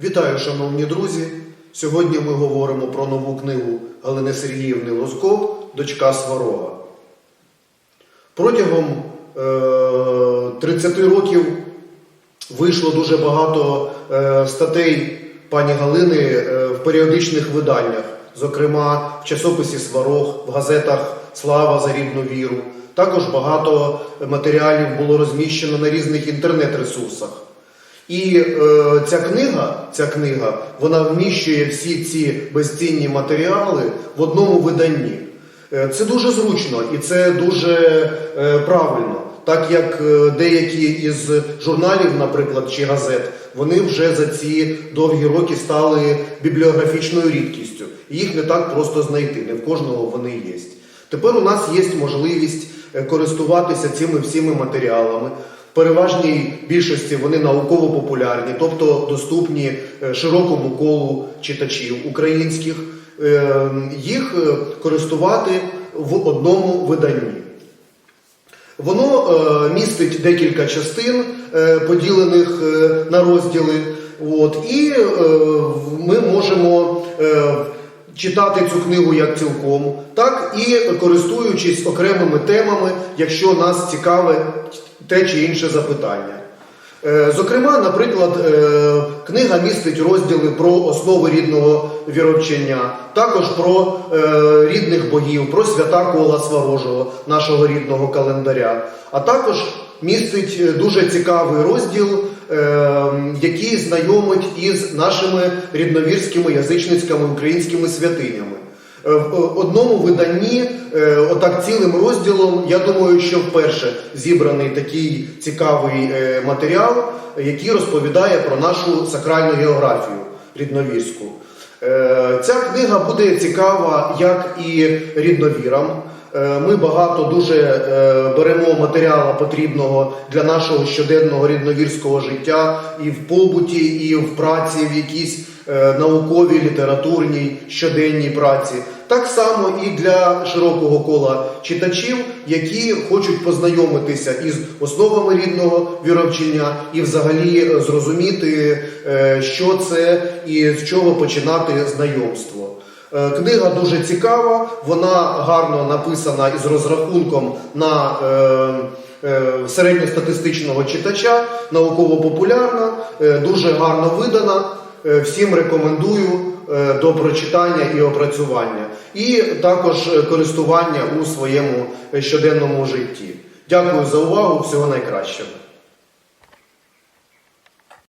Вітаю, шановні друзі! Сьогодні ми говоримо про нову книгу Галини Сергіївни Лосков Дочка Сварога. Протягом е, 30 років вийшло дуже багато е, статей пані Галини е, в періодичних виданнях, зокрема в часописі Сварог, в газетах Слава за рідну віру. Також багато матеріалів було розміщено на різних інтернет-ресурсах. І е, ця книга, ця книга, вона вміщує всі ці безцінні матеріали в одному виданні. Е, Це дуже зручно і це дуже е, правильно, так як е, деякі із журналів, наприклад, чи газет, вони вже за ці довгі роки стали бібліографічною рідкістю. Їх не так просто знайти, не в кожного вони є. Тепер у нас є можливість е, користуватися цими всіми матеріалами. Переважній більшості вони науково-популярні, тобто доступні е, широкому колу читачів українських, Е, їх е, користувати в одному виданні. Воно е, містить декілька частин, поділених на розділи. От, і ми можемо читати цю книгу як цілком, так і користуючись окремими темами, якщо нас цікаве те чи інше запитання. Е, Зокрема, наприклад, е, книга містить розділи про основи рідного віровчення, також про е, рідних богів, про свята кола Сварожого, нашого рідного календаря, а також містить дуже цікавий розділ, який знайомить із нашими рідновірськими язичницькими українськими святинями. Е, В одному виданні, е, отак цілим розділом, я думаю, що вперше зібраний такий цікавий е, матеріал, який розповідає про нашу сакральну географію рідновірську. Е, Ця книга буде цікава як і рідновірам. Е, Ми багато дуже е, беремо матеріалу потрібного для нашого щоденного рідновірського життя і в побуті, і в праці, в якійсь е, науковій, літературній, щоденній праці. Так само і для широкого кола читачів, які хочуть познайомитися із основами рідного віровчення і взагалі зрозуміти, що це і з чого починати знайомство. Е, Книга дуже цікава, вона гарно написана із розрахунком на е, е, середньостатистичного читача, науково-популярна, дуже гарно видана. Всім рекомендую до прочитання і опрацювання, і також користування у своєму щоденному житті. Дякую за увагу, всього найкращого.